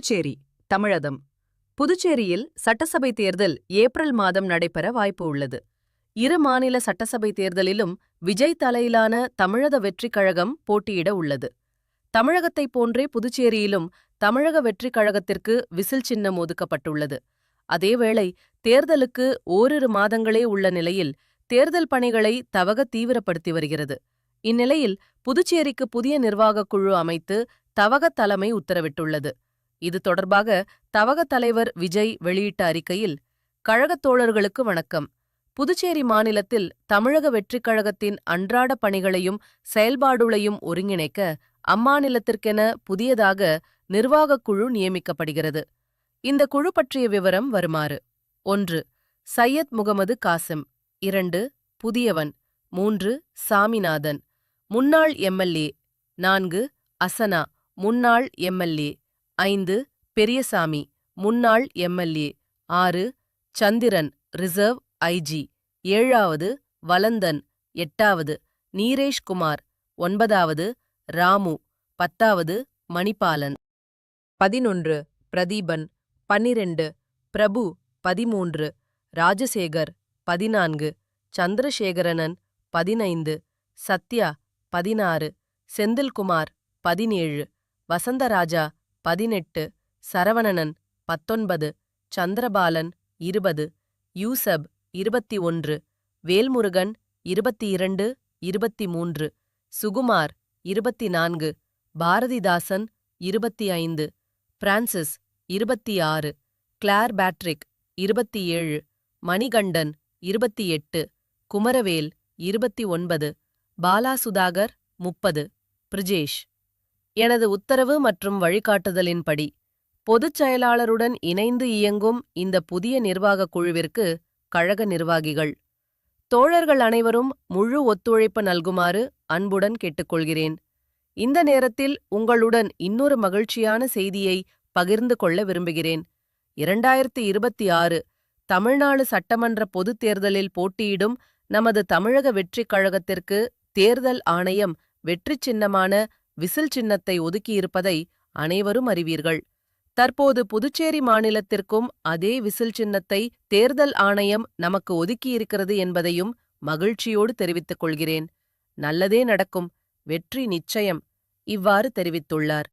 புதுச்சேரி தமிழகம். புதுச்சேரியில் சட்டசபை தேர்தல் ஏப்ரல் மாதம் நடைபெற வாய்ப்பு உள்ளது. இரு மாநில சட்டசபை தேர்தலிலும் விஜய் தலையிலான தமிழக வெற்றிக் கழகம் போட்டியிட உள்ளது. தமிழகத்தைப் போன்றே புதுச்சேரியிலும் தமிழக வெற்றிக் கழகத்திற்கு விசில் சின்னம் ஒதுக்கப்பட்டுள்ளது. அதேவேளை தேர்தலுக்கு ஓரிரு மாதங்களே உள்ள நிலையில் தேர்தல் பணிகளை தவக தீவிரப்படுத்தி வருகிறது. இந்நிலையில் புதுச்சேரிக்கு புதிய நிர்வாகக் குழு அமைத்து தவக தலைமை உத்தரவிட்டுள்ளது. இது தொடர்பாக தவக தலைவர் விஜய் வெளியிட்ட அறிக்கையில் கழகத் தோழர்களுக்கு வணக்கம். புதுச்சேரி மாநிலத்தில் தமிழக வெற்றிக் கழகத்தின் அன்றாட பணிகளையும் செயல்பாடுகளையும் ஒருங்கிணைக்க அம்மாநிலத்திற்கென புதியதாக நிர்வாகக் குழு நியமிக்கப்படுகிறது. இந்த குழு பற்றிய விவரம் வருமாறு. ஒன்று சையத் முகமது காசிம். இரண்டு புதியவன். மூன்று சாமிநாதன். முன்னாள் எம்எல்ஏ நான்கு அசனா. முன்னாள் எம்எல்ஏ ஐந்து பெரியசாமி முன்னாள் எம்எல்ஏ. ஆறு சந்திரன் ரிசர்வ் ஐஜி. ஏழாவது வலந்தன். எட்டாவது நீரேஷ்குமார். ஒன்பதாவது ராமு. பத்தாவது மணிபாலன். பதினொன்று பிரதீபன். பன்னிரண்டு பிரபு. பதிமூன்று ராஜசேகர். பதினான்கு சந்திரசேகரனன். பதினைந்து சத்யா. பதினாறு செந்தில்குமார். பதினேழு வசந்தராஜா. பதினெட்டு சரவணனன் பத்தொன்பது சந்திரபாலன் இருபது யூசப் இருபத்தி ஒன்று வேல்முருகன் இருபத்தி இரண்டு இருபத்தி மூன்று சுகுமார் இருபத்தி நான்கு பாரதிதாசன் இருபத்தி ஐந்து பிரான்சிஸ் இருபத்தி ஆறு கிளார் பேட்ரிக் இருபத்தி ஏழு மணிகண்டன் இருபத்தி எட்டு குமரவேல் இருபத்தி ஒன்பது பாலாசுதாகர் முப்பது பிரிஜேஷ் எனது உத்தரவு மற்றும் வழிகாட்டுதலின்படி பொதுச் செயலாளருடன் இணைந்து இயங்கும் இந்த புதிய நிர்வாகக் குழுவிற்கு கழக நிர்வாகிகள். தோழர்கள் அனைவரும் முழு ஒத்துழைப்பு நல்குமாறு அன்புடன் கேட்டுக்கொள்கிறேன். இந்த நேரத்தில் உங்களுடன் இன்னொரு மகிழ்ச்சியான செய்தியை பகிர்ந்து கொள்ள விரும்புகிறேன். இரண்டாயிரத்தி இருபத்தி ஆறு தமிழ்நாடு சட்டமன்ற பொதுத் தேர்தலில் போட்டியிடும் நமது தமிழக வெற்றிக் கழகத்திற்கு தேர்தல் ஆணையம் வெற்றிச் சின்னமான விசில் சின்னத்தை ஒதுக்கியிருப்பதை அனைவரும் அறிவீர்கள். தற்போது புதுச்சேரி மாநிலத்திற்கும் அதே விசில் சின்னத்தை தேர்தல் ஆணையம் நமக்கு ஒதுக்கியிருக்கிறது என்பதையும் மகிழ்ச்சியோடு தெரிவித்துக் கொள்கிறேன். நல்லதே நடக்கும். வெற்றி நிச்சயம். இவ்வாறு தெரிவித்துள்ளார்.